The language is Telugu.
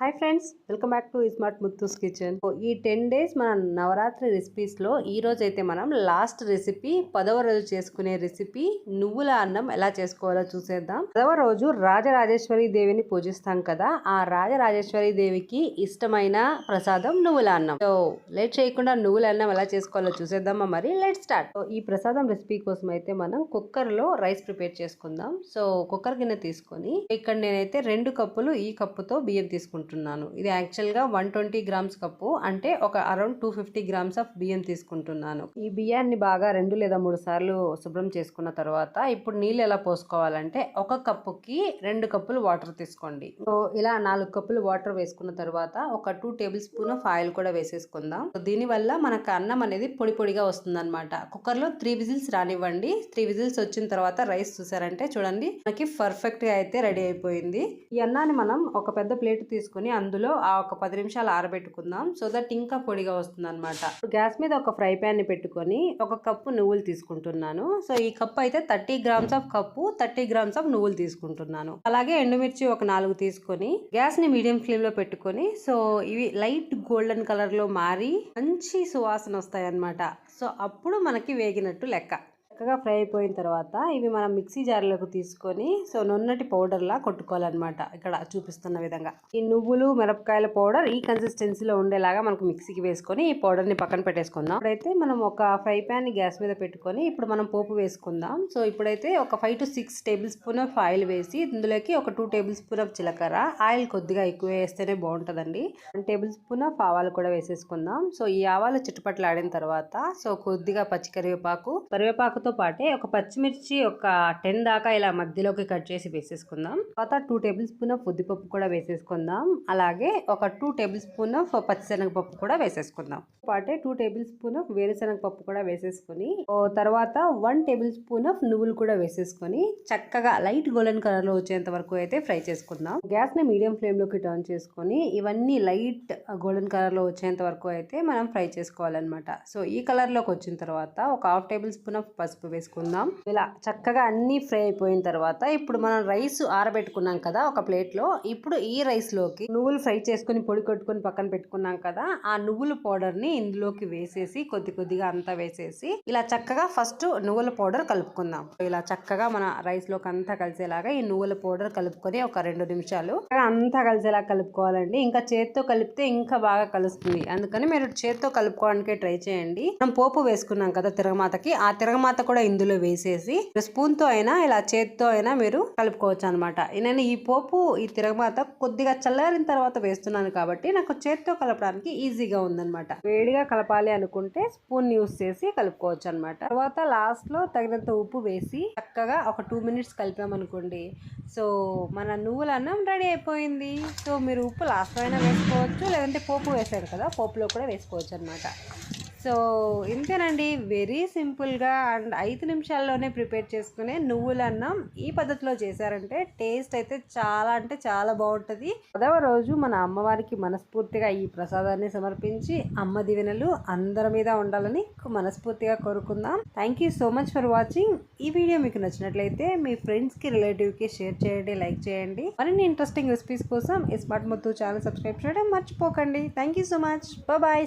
Hi friends welcome back to smart Muthu's kitchen. ఈ టెన్ డేస్ మన నవరాత్రి రెసిపీస్లో ఈరోజు అయితే మనం లాస్ట్ రెసిపీ పదవ రోజు చేసుకునే రెసిపీ నువ్వుల అన్నం ఎలా చేసుకోవాలో చూసేద్దాం. పదవ రోజు రాజరాజేశ్వరి దేవిని పూజిస్తాం కదా ఆ రాజరాజేశ్వరి దేవికి ఇష్టమైన ప్రసాదం నువ్వుల అన్నం. సో లేట్ చేయకుండా నువ్వుల అన్నం ఎలా చేసుకోవాలో చూసేద్దామా మరి? లెట్ స్టార్ట్ ఈ ప్రసాదం రెసిపీ కోసం అయితే మనం కుక్కర్లో రైస్ ప్రిపేర్ చేసుకుందాం. సో కుక్కర్ గిన్నె తీసుకొని ఇక్కడ నేనైతే రెండు కప్పులు ఈ కప్పుతో బియ్యం తీసుకుంటాను తీసుకుంటున్నాను. ఇది యాక్చువల్గా వన్ ట్వంటీ గ్రామ్స్ కప్పు అంటే ఒక around two fifty grams of బియ్యం తీసుకుంటున్నాను. ఈ బియ్యాన్ని బాగా రెండు లేదా మూడు సార్లు శుభ్రం చేసుకున్న తర్వాత ఇప్పుడు నీళ్ళు ఎలా పోసుకోవాలంటే ఒక కప్పుకి రెండు కప్పులు వాటర్ తీసుకోండి. సో ఇలా నాలుగు కప్పులు వాటర్ వేసుకున్న తర్వాత ఒక two tablespoon of oil కూడా వేసేసుకుందాం. దీనివల్ల మనకు అన్నం అనేది పొడి పొడిగా వస్తుంది అనమాట కుక్కర్లో త్రీ విజిల్స్ రానివ్వండి. త్రీ విజిల్స్ వచ్చిన తర్వాత రైస్ చూసారంటే చూడండి మనకి పర్ఫెక్ట్గా అయితే రెడీ అయిపోయింది. ఈ అన్నాన్ని మనం ఒక పెద్ద ప్లేట్ తీసుకుని అందులో ఆ ఒక పది నిమిషాలు ఆరబెట్టుకుందాం. సో దట్ ఇంకా పొడిగా వస్తుంది అనమాట గ్యాస్ మీద ఒక ఫ్రై ప్యాన్ని పెట్టుకొని ఒక కప్పు నువ్వులు తీసుకుంటున్నాను. సో ఈ కప్పు అయితే thirty grams of cup thirty grams of నువ్వులు తీసుకుంటున్నాను. అలాగే ఎండుమిర్చి ఒక నాలుగు తీసుకొని గ్యాస్ని మీడియం ఫ్లేమ్లో పెట్టుకొని సో ఇవి లైట్ గోల్డెన్ కలర్లో మారి మంచి సువాసన వస్తాయి అన్నమాట సో అప్పుడు మనకి వేగినట్టు లెక్క. చక్కగా ఫ్రై అయిపోయిన తర్వాత ఇవి మనం మిక్సీ జార్లోకి తీసుకొని సో నున్నటి పౌడర్లా కొట్టుకోవాలన్నమాట. ఇక్కడ చూపిస్తున్న విధంగా. ఈ నువ్వులు మిరపకాయల పౌడర్ ఈ కన్సిస్టెన్సీలో ఉండేలాగా మనకు మిక్సీకి వేసుకొని ఈ పౌడర్ని పక్కన పెట్టేసుకుందాం. ఇప్పుడైతే మనం ఒక ఫ్రై ప్యాన్ గ్యాస్ మీద పెట్టుకొని ఇప్పుడు మనం పోపు వేసుకుందాం. సో ఇప్పుడైతే ఒక five to six tablespoon of oil వేసి ఇందులోకి ఒక టూ టేబుల్ స్పూన్ ఆఫ్ జీలకర్ర. ఆయిల్ కొద్దిగా ఎక్కువ వేస్తేనే బాగుంటుందండి. వన్ టేబుల్ స్పూన్ ఆఫ్ ఆవాలు కూడా వేసేసుకుందాం. సో ఈ ఆవాలు చుట్టుపట్ల ఆడిన తర్వాత సో కొద్దిగా పచ్చి కరివేపాకు. కరివేపాకుతో పాటే ఒక పచ్చిమిర్చి ఒక టెన్ దాకా ఇలా మధ్యలోకి కట్ చేసి వేసేసుకుందాం. తర్వాత టూ టేబుల్ స్పూన్ ఆఫ్ ఉద్దిపప్పు కూడా వేసేసుకుందాం. అలాగే ఒక టూ టేబుల్ స్పూన్ ఆఫ్ పచ్చిశనగపప్పు కూడా వేసేసుకుందాం. పాటే టూ టేబుల్ స్పూన్ ఆఫ్ వేరుశనగ పప్పు కూడా వేసేసుకొని తర్వాత వన్ టేబుల్ స్పూన్ ఆఫ్ నువ్వులు కూడా వేసేసుకొని చక్కగా లైట్ గోల్డెన్ కలర్లో వచ్చేంత వరకు అయితే ఫ్రై చేసుకుందాం. గ్యాస్ని మీడియం ఫ్లేమ్లోకి టర్న్ చేసుకొని ఇవన్నీ లైట్ గోల్డెన్ కలర్లో వచ్చేంత వరకు అయితే మనం ఫ్రై చేసుకోవాలన్నమాట. సో ఈ కలర్లోకి వచ్చిన తర్వాత ఒక హాఫ్ టేబుల్ స్పూన్ ఆఫ్ పసుపు వేసుకుందాం. ఇలా చక్కగా అన్ని ఫ్రై అయిపోయిన తర్వాత ఇప్పుడు మనం రైస్ ఆరబెట్టుకున్నాం కదా ఒక ప్లేట్లో ఇప్పుడు ఈ రైస్లోకి నువ్వులు ఫ్రై చేసుకుని పొడి కొట్టుకొని పక్కన పెట్టుకున్నాం కదా ఆ నువ్వుల పౌడర్ని ఇందులోకి వేసేసి కొద్ది కొద్దిగా అంతా వేసేసి ఇలా చక్కగా ఫస్ట్ నువ్వుల పౌడర్ కలుపుకుందాం. ఇలా చక్కగా మన రైస్లోకి అంతా కలిసేలాగా ఈ నువ్వుల పౌడర్ కలుపుకొని ఒక రెండు నిమిషాలు అంతా కలిసేలా కలుపుకోవాలండి. ఇంకా చేత్తో కలిపితే ఇంకా బాగా కలుస్తుంది. అందుకని మీరు చేత్తో కలుపుకోవడానికి ట్రై చేయండి. మనం పోపు వేసుకున్నాం కదా తిరగమాతకి ఆ తిరగమాత కూడా ఇందులో వేసేసి స్పూన్తో అయినా ఇలా చేత్తో అయినా మీరు కలుపుకోవచ్చు అనమాట నేను ఈ పోపు ఈ తిరగమాత కొద్దిగా చల్లారిన తర్వాత వేస్తున్నాను కాబట్టి నాకు చేత్తో కలపడానికి ఈజీగా ఉందన్నమాట. వేడిగా కలపాలి అనుకుంటే స్పూన్ యూస్ చేసి కలుపుకోవచ్చు అనమాట తర్వాత లాస్ట్లో తగినంత ఉప్పు వేసి చక్కగా ఒక టూ మినిట్స్ కలిపామనుకోండి. సో మన నువ్వుల అన్నం రెడీ అయిపోయింది. సో మీరు ఉప్పు లాస్ట్ అయినా వేసుకోవచ్చు లేదంటే పోపు వేసారు కదా పోపులో కూడా వేసుకోవచ్చు అనమాట సో ఇంతేనండి. వెరీ సింపుల్గా అండ్ ఐదు నిమిషాల్లోనే ప్రిపేర్ చేసుకునే నువ్వుల అన్నం ఈ పద్ధతిలో చేశారంటే టేస్ట్ అయితే చాలా అంటే చాలా బాగుంటుంది. పదవ రోజు మన అమ్మవారికి మనస్ఫూర్తిగా ఈ ప్రసాదాన్ని సమర్పించి అమ్మ దీవెనలు అందరి మీద ఉండాలని మనస్ఫూర్తిగా కోరుకుందాం. Thank you so much for watching ఈ వీడియో మీకు నచ్చినట్లయితే మీ ఫ్రెండ్స్కి రిలేటివ్కి షేర్ చేయండి లైక్ చేయండి. మరిన్ని ఇంట్రెస్టింగ్ రెసిపీస్ కోసం ఈ స్మార్ట్ మొత్తం ఛానల్ సబ్స్క్రైబ్ చేయడం మర్చిపోకండి. Thank you so much bye